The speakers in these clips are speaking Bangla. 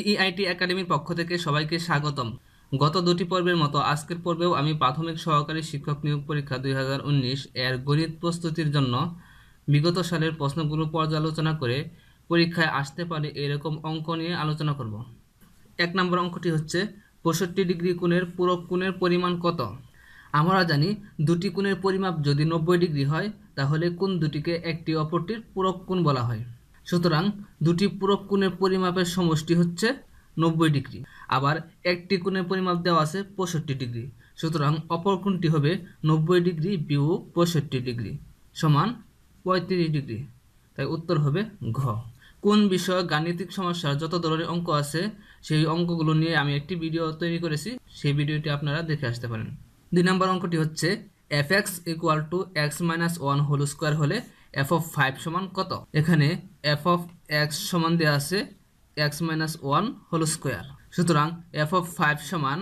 ইইআইটি একাডেমির পক্ষ থেকে সবাইকে স্বাগতম। গত দুটি পর্বের মতো আজকের পর্বেও আমি প্রাথমিক সহকারী শিক্ষক নিয়োগ পরীক্ষা দুই হাজার উনিশ এর গণিত প্রস্তুতির জন্য বিগত সালের প্রশ্নগুলো পর্যালোচনা করে পরীক্ষায় আসতে পারে এরকম অঙ্ক নিয়ে আলোচনা করব। এক নম্বর অঙ্কটি হচ্ছে পঁয়ষট্টি ডিগ্রি কোণের পূরক কোণের পরিমাণ কত? আমরা জানি দুটি কোণের পরিমাপ যদি নব্বই ডিগ্রি হয়, তাহলে কোন দুটিকে একটি অপরটির পূরক কোণ বলা হয়। সুতরাং দুটি পূরক কোণের পরিমাপের সমষ্টি হচ্ছে নব্বই ডিগ্রি। আবার একটি কোণের পরিমাপ দেওয়া আছে পঁয়ষট্টি ডিগ্রি। সুতরাং অপর কোণটি হবে নব্বই ডিগ্রি বিয়োগ পঁয়ষট্টি ডিগ্রি সমান পঁয়ত্রিশ ডিগ্রি। তাই উত্তর হবে ঘ। কোন বিষয়ে গাণিতিক সমস্যার যত ধরনের অঙ্ক আছে, সেই অঙ্কগুলো নিয়ে আমি একটি ভিডিও তৈরি করেছি। সেই ভিডিওটি আপনারা দেখে আসতে পারেন। দুই নম্বর অঙ্কটি হচ্ছে F X equal to X minus one whole square হলে এফ অফ ফাইভ সমান কত? এখানে এফ অফ এক্স সমান দেওয়া আছে X minus one whole square সুতরাং এফ অফ ফাইভ সমান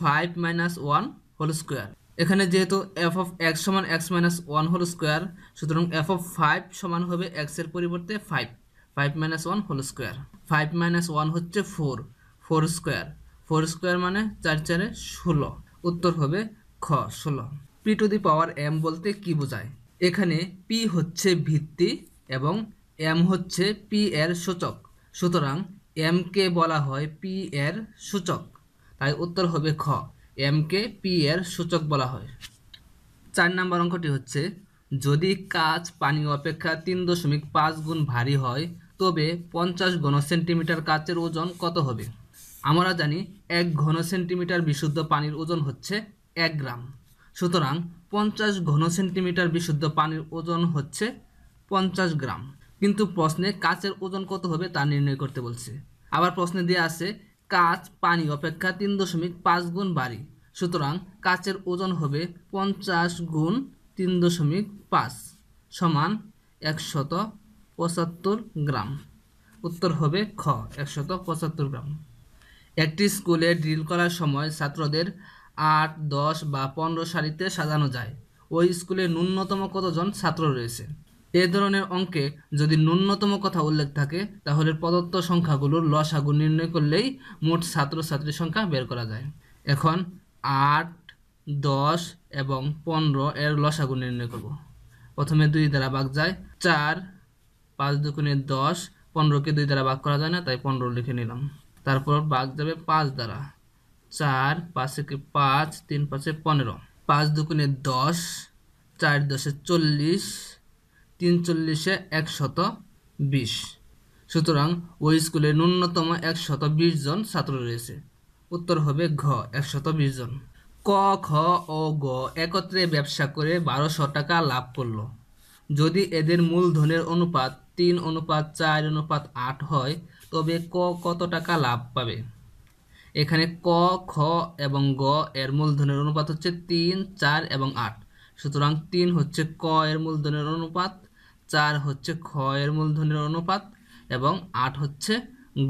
five minus one whole square এখানে যেহেতু এফ অফ এক্স সমান X minus one whole square সুতরাং এফ অফ ফাইভ সমান হবে এক্সের পরিবর্তে five five minus one whole square five minus one হচ্ছে four four square four square মানে চার চারে ষোলো। উত্তর হবে খ, ষোলো। P to the power M বলতে কি বোঝায়? এখানে পি হচ্ছে ভিত্তি এবং এম হচ্ছে পি এর সূচক। সুতরাং এম কে বলা হয় পি এর সূচক। তাই উত্তর হবে খ। এম কে পি এর সূচক বলা হয়। চার নম্বর অঙ্কটি হচ্ছে, যদি কাজ পানি অপেক্ষা তিন দশমিক পাঁচ গুণ ভারী হয়, তবে পঞ্চাশ ঘন সেন্টিমিটার কাচের ওজন কত হবে? আমরা জানি এক ঘন সেন্টিমিটার বিশুদ্ধ পানির ওজন হচ্ছে এক গ্রাম। সুতরাং পঞ্চাশ ঘন সেন্টিমিটার বিশুদ্ধ পানির ওজন হচ্ছে পঞ্চাশ গ্রাম। কিন্তু প্রশ্নে কাচের ওজন কত হবে তা নির্ণয় করতে বলছে। আবার প্রশ্নে দিয়ে আছে, কাচ পানি অপেক্ষা তিন দশমিক পাঁচ গুণ বাড়ি। সুতরাং কাচের ওজন হবে পঞ্চাশ গুণ তিন দশমিক পাঁচ সমান একশত পঁচাত্তর গ্রাম। উত্তর হবে খ, একশত পঁচাত্তর গ্রাম। একটি স্কুলে ড্রিল করার সময় ছাত্রদের আট, দশ বা পনেরো সারিতে সাজানো যায়। ওই স্কুলে ন্যূনতম কতজন ছাত্র রয়েছে? এ ধরনের অঙ্কে যদি ন্যূনতম কথা উল্লেখ থাকে, তাহলে প্রদত্ত সংখ্যাগুলোর লসাগু নির্ণয় করলেই মোট ছাত্রছাত্রীর সংখ্যা বের করা যায়। এখন আট, দশ এবং পনেরো এর লসাগু নির্ণয় করব। প্রথমে দুই দ্বারা ভাগ যায়, চার, পাঁচ দুগুণে দশ, পনেরোকে দুই দ্বারা ভাগ করা যায় না, তাই পনেরো লিখে নিলাম। তারপর ভাগ যাবে পাঁচ দ্বারা। চার, পাঁচে পাঁচ, তিন পাঁচে পনেরো। পাঁচ দুগুণে দশ, চার দশে চল্লিশ, তিন চল্লিশে একশত বিশ। সুতরাং ওই স্কুলে ন্যূনতম একশত বিশ জন ছাত্র রয়েছে। উত্তর হবে ঘ, একশত বিশ জন। ক, খ ও গ একত্রে ব্যবসা করে বারোশো টাকা লাভ করল। যদি এদের মূলধনের অনুপাত তিন, অনুপাত চার, অনুপাত আট হয়, তবে ক কত টাকা লাভ পাবে? এখানে ক, খ এবং গ এর মূলধনের অনুপাত হচ্ছে তিন, চার এবং আট। সুতরাং তিন হচ্ছে ক এর মূলধনের অনুপাত, চার হচ্ছে খ এর মূলধনের অনুপাত এবং আট হচ্ছে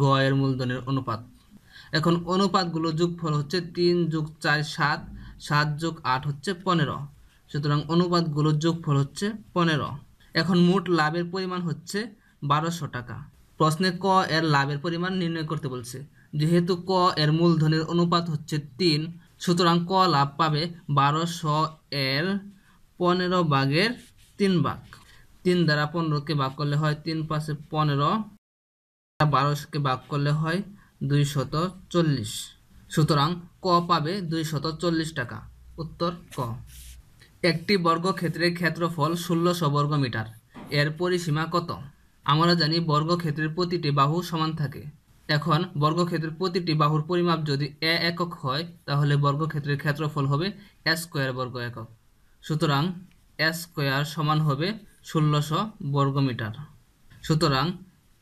গ এর মূলধনের অনুপাত। এখন অনুপাতগুলো যোগফল হচ্ছে তিন যোগ চার সাত সাত যোগ আট হচ্ছে পনেরো। সুতরাং অনুপাতগুলো যোগফল হচ্ছে পনেরো। এখন মোট লাভের পরিমাণ হচ্ছে বারোশো টাকা। প্রশ্নে ক এর লাভের পরিমাণ নির্ণয় করতে বলছে। যেহেতু ক এর মূলধনের অনুপাত হচ্ছে তিন, সুতরাং ক লাভ পাবে বারোশো এর পনেরো ভাগের তিন ভাগ। তিন দ্বারা পনেরোকে ভাগ করলে হয় তিন পাশে পনেরো বারোশোকে ভাগ করলে হয় দুইশত চল্লিশ। সুতরাং ক পাবে দুইশত চল্লিশ টাকা। উত্তর ক। একটি বর্গক্ষেত্রের ক্ষেত্রফল ষোলোশো বর্গ মিটার এর পরিসীমা কত? আমরা জানি বর্গক্ষেত্রের প্রতিটি বাহু সমান থাকে। এখন বর্গক্ষেত্রের প্রতিটি বাহুর পরিমাপ যদি এ একক হয়, তাহলে বর্গক্ষেত্রের ক্ষেত্রফল হবে এ স্কোয়ার বর্গ একক। সুতরাং এ স্কোয়ার সমান হবে ষোলোশো বর্গমিটার সুতরাং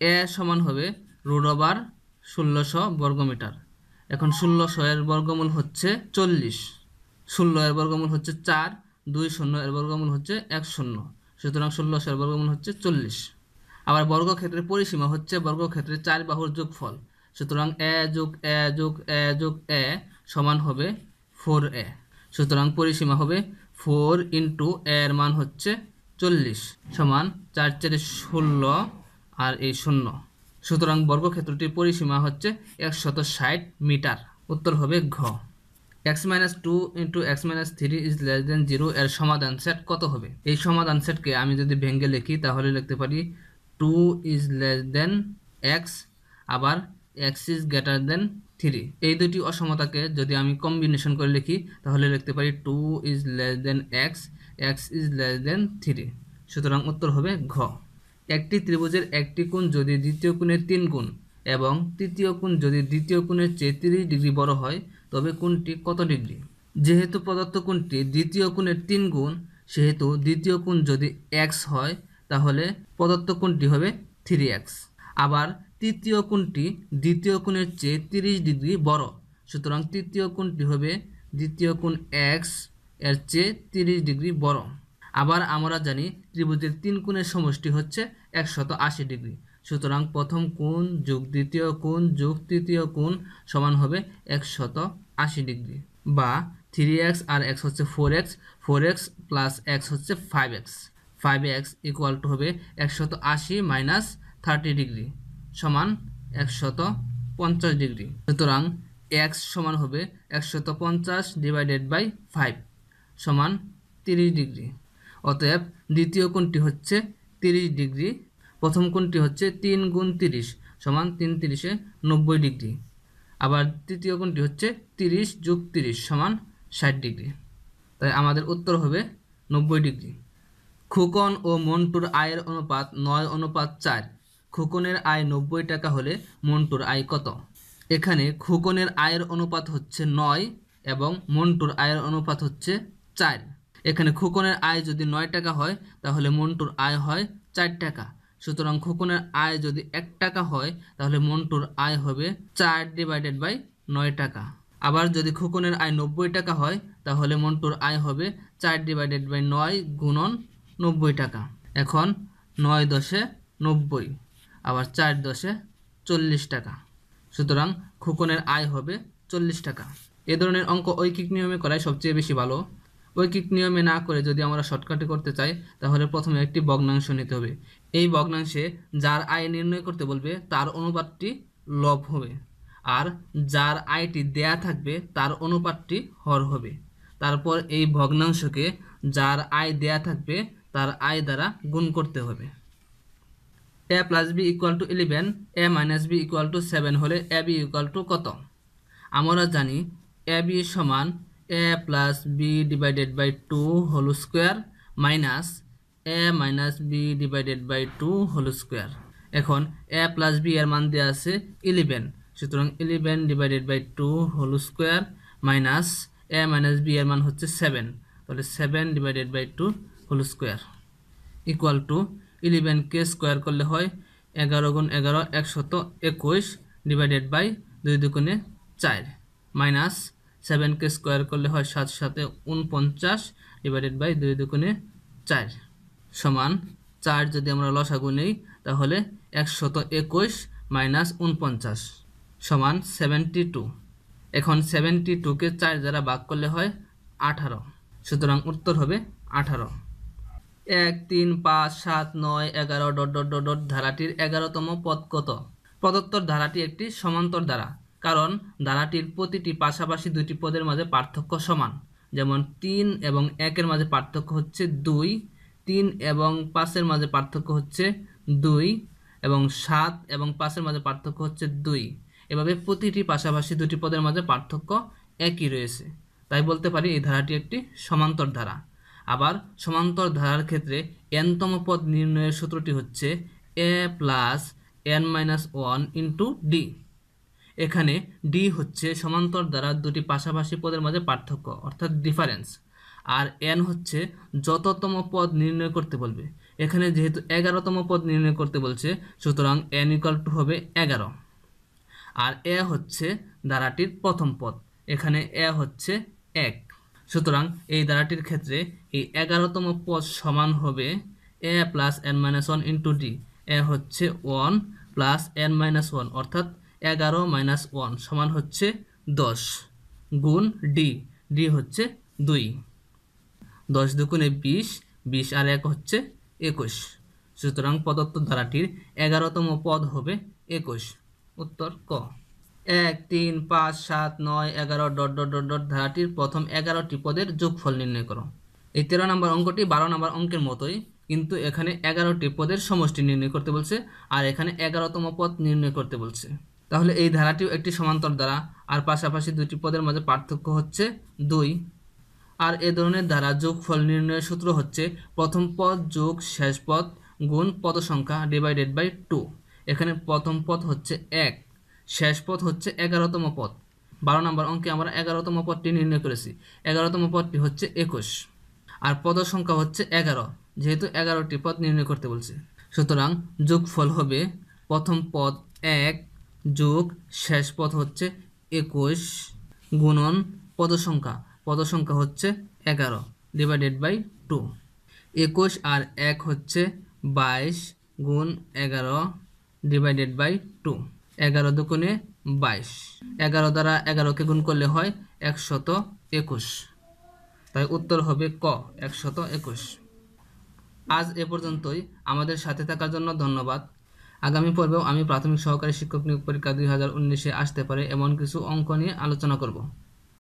এ সমান হবে রুট ওভার ষোলোশো বর্গমিটার এখন ষোলোশো এর বর্গমূল হচ্ছে চল্লিশ। ষোলো এর বর্গমূল হচ্ছে চার, দুই শূন্য এর বর্গমূল হচ্ছে এক শূন্য। সুতরাং ষোলোশো এর বর্গমূল হচ্ছে চল্লিশ। আবার বর্গক্ষেত্রের পরিসীমা হচ্ছে বর্গক্ষেত্রের চার বাহুর যোগফল। সুতরাং এ যোগ এ যোগ এ যোগ এ সমান হবে ফোর এ। সুতরাং পরিসীমা হবে ফোর ইন্টু এর মান হচ্ছে চল্লিশ সমান চার চারে ষোলো আর এই শূন্য। সুতরাং বর্গক্ষেত্রটির পরিসীমা হচ্ছে একশত ষাট মিটার। উত্তর হবে ঘ। X minus two into X minus three is less than zero এর সমাধান সেট কত হবে? এই সমাধান সেটকে আমি যদি ভেঙ্গে লিখি তাহলে লিখতে পারি two is less than X আবার X is greater than three এই দুটি অসমতাকে যদি আমি কম্বিনেশন করে লিখি, তাহলে লিখতে পারি two is less than X X is less than three সুতরাং উত্তর হবে ঘ। একটি ত্রিভুজের একটি কোণ যদি দ্বিতীয় কোণের তিন গুণ এবং তৃতীয় কোণ যদি দ্বিতীয় কোণের চেয়ে তিরিশ ডিগ্রি বড় হয়, তবে কোণটি কত ডিগ্রি? যেহেতু প্রদত্ত কোণটি দ্বিতীয় কোণের তিন গুণ সেহেতু দ্বিতীয় কোণ যদি এক্স হয় তাহলে প্রদত্ত কোণটি হবে থ্রি এক্স আবার তৃতীয় কোণটি দ্বিতীয় কোণের চেয়ে তিরিশ ডিগ্রি বড়। সুতরাং তৃতীয় কোণটি হবে দ্বিতীয় কোণ এক্সের চেয়ে তিরিশ ডিগ্রি বড়। আবার আমরা জানি ত্রিভুজের তিন কোণের সমষ্টি হচ্ছে একশত আশি ডিগ্রি। সুতরাং প্রথম কোণ যোগ দ্বিতীয় কোণ যোগ তৃতীয় কোণ সমান হবে একশত আশি ডিগ্রি। বা থ্রি এক্স আর এক্স হচ্ছে four X four X plus X হচ্ছে five X five X equal to হবে একশত আশি মাইনাস থার্টি ডিগ্রি সমান একশত পঞ্চাশ ডিগ্রি সুতরাং এক্স সমান হবে একশত পঞ্চাশ ডিভাইডেড বাই ফাইভ সমান তিরিশ ডিগ্রি অতএব দ্বিতীয় কোণটি হচ্ছে তিরিশ ডিগ্রি প্রথম কোণটি হচ্ছে তিন গুণ তিরিশ সমান তিন তিরিশে নব্বই ডিগ্রি আবার তৃতীয় কোণটি হচ্ছে তিরিশ যোগ তিরিশ সমান ষাট ডিগ্রি তাই আমাদের উত্তর হবে নব্বই ডিগ্রি খুকন ও মন্টুর আয়ের অনুপাত নয়, অনুপাত চার। খুকনের আয় নব্বই টাকা হলে মন্টুর আয় কত? এখানে খুকনের আয়ের অনুপাত হচ্ছে নয় এবং মন্টুর আয়ের অনুপাত হচ্ছে চার। এখানে খোকনের আয় যদি নয় টাকা হয়, তাহলে মন্টুর আয় হয় চার টাকা। সুতরাং খোকনের আয় যদি এক টাকা হয়, তাহলে মন্টুর আয় হবে চার ডিভাইডেড বাই নয় টাকা। আবার যদি খোকনের আয় নব্বই টাকা হয়, তাহলে মন্টুর আয় হবে চার ডিভাইডেড বাই নয় গুণন নব্বই টাকা। এখন নয় দশে নব্বই, আবার চার দশে চল্লিশ টাকা। সুতরাং খোকনের আয় হবে চল্লিশ টাকা। এ ধরনের অঙ্ক ঐকিক নিয়মে করাই সবচেয়ে বেশি ভালো। ঐকিক নিয়মে না করে যদি আমরা শর্টকাটে করতে চাই, তাহলে প্রথমে একটি ভগ্নাংশ নিতে হবে। এই ভগ্নাংশে যার আয় নির্ণয় করতে বলবে, তার অনুপাতটি লব হবে। আর যার আয়টি দেয়া থাকবে, তার অনুপাতটি হর হবে। তারপর এই ভগ্নাংশকে যার আয় দেয়া থাকবে তার আয় দ্বারা গুণ করতে হবে। A plus B equal to eleven A minus B equal to seven হলে এ বি ইকুয়াল টু কত? আমরা জানি এ বি সমান A plus B divided by two whole square minus A minus B divided by two whole square এখন এ প্লাস বি এর মান দেওয়া আছে ইলেভেন সুতরাং eleven divided by two whole square minus A minus B এর মান হচ্ছে সেভেন তাহলে seven divided by two whole square equal to ইলেভেনকে square করলে হয় এগারো গুণ এগারো একশত একুশ ডিভাইডেড বাই দুই দুগুণে চার মাইনাস সেভেনকে স্কোয়ার করলে হয় সাত সাথে উনপঞ্চাশ ডিভাইডেড বাই দুই দুগুণে চার সমান চার যদি আমরা লসাগু নেই তাহলে একশত একুশ মাইনাস উনপঞ্চাশ সমান সেভেন্টি টু এখন সেভেন্টি টুকে চার দ্বারা ভাগ করলে হয় আঠারো সুতরাং উত্তর হবে আঠারো এক, তিন, পাঁচ, সাত, নয়, এগারো, ডট ডট ডট ডট, ধারাটির এগারোতম পদ কত? প্রদত্তর ধারাটি একটি সমান্তর ধারা, কারণ ধারাটির প্রতিটি পাশাপাশি দুটি পদের মাঝে পার্থক্য সমান। যেমন তিন এবং একের মাঝে পার্থক্য হচ্ছে দুই, তিন এবং পাঁচের মাঝে পার্থক্য হচ্ছে দুই এবং সাত এবং পাঁচের মাঝে পার্থক্য হচ্ছে দুই। এভাবে প্রতিটি পাশাপাশি দুটি পদের মাঝে পার্থক্য একই রয়েছে। তাই বলতে পারি এই ধারাটি একটি সমান্তর ধারা। আবার সমান্তর ধারার ক্ষেত্রে এনতম পদ নির্ণয়ের সূত্রটি হচ্ছে A plus N minus one into D এখানে ডি হচ্ছে সমান্তর দ্বারা দুটি পাশাপাশি পদের মাঝে পার্থক্য, অর্থাৎ ডিফারেন্স আর এন হচ্ছে যততম পদ নির্ণয় করতে বলবে। এখানে যেহেতু এগারোতম পদ নির্ণয় করতে বলছে, সুতরাং এন ইকাল টু হবে এগারো। আর এ হচ্ছে ধারাটির প্রথম পদ। এখানে এ হচ্ছে এক। সুতরাং এই ধারাটির ক্ষেত্রে এই এগারোতম পদ সমান হবে A plus N minus one into D A হচ্ছে one plus N minus one অর্থাৎ এগারো মাইনাস ওয়ান সমান হচ্ছে দশ গুণ ডি ডি হচ্ছে দুই। দশ দুগুণে বিশ বিশ আর এক হচ্ছে একুশ। সুতরাং প্রদত্ত ধারাটির এগারোতম পদ হবে একুশ। উত্তর ক। এক, তিন, পাঁচ, সাত, নয়, এগারো, ডট ডট ডট ডট, ধারাটির প্রথম এগারোটি পদের যোগফল নির্ণয় করো। এই তেরো নম্বর অঙ্কটি বারো নম্বর অঙ্কের মতোই, কিন্তু এখানে এগারোটি পদের সমষ্টি নির্ণয় করতে বলছে, আর এখানে এগারোতম পদ নির্ণয় করতে বলছে। তাহলে এই ধারাটিও একটি সমান্তর দ্বারা, আর পাশাপাশি দুটি পদের মাঝে পার্থক্য হচ্ছে দুই। আর এ ধরনের দ্বারা যোগফল নির্ণয়ের সূত্র হচ্ছে, প্রথম পদ যোগ শেষ পদ গুণ পদ সংখ্যা ডিভাইডেড বাই টু এখানে প্রথম পদ হচ্ছে এক। শেষ পথ হচ্ছে এগারোতম পদ বারো নম্বর অঙ্কে আমরা এগারোতম পদটি নির্ণয় করেছি। এগারোতম পদটি হচ্ছে একুশ। আর পদ সংখ্যা হচ্ছে এগারো, যেহেতু এগারোটি পদ নির্ণয় করতে বলছে। সুতরাং যোগফল হবে প্রথম পদ এক যোগ শেষ পদ হচ্ছে একুশ গুণন পদ সংখ্যা। পদ সংখ্যা হচ্ছে এগারো ডিভাইডেড বাই টু একুশ আর এক হচ্ছে বাইশ গুণ এগারো ডিভাইডেড বাই টু এগারো দুগুণে বাইশ। এগারো দ্বারা এগারোকে গুণ করলে হয় একশত একুশ। তাই উত্তর হবে ক, একশত একুশ। আজ এ পর্যন্তই। আমাদের সাথে থাকার জন্য ধন্যবাদ। আগামী পর্বেও আমি প্রাথমিক সহকারী শিক্ষক নিয়োগ পরীক্ষা দুই হাজার উনিশে আসতে পারে এমন কিছু অঙ্ক নিয়ে আলোচনা করব।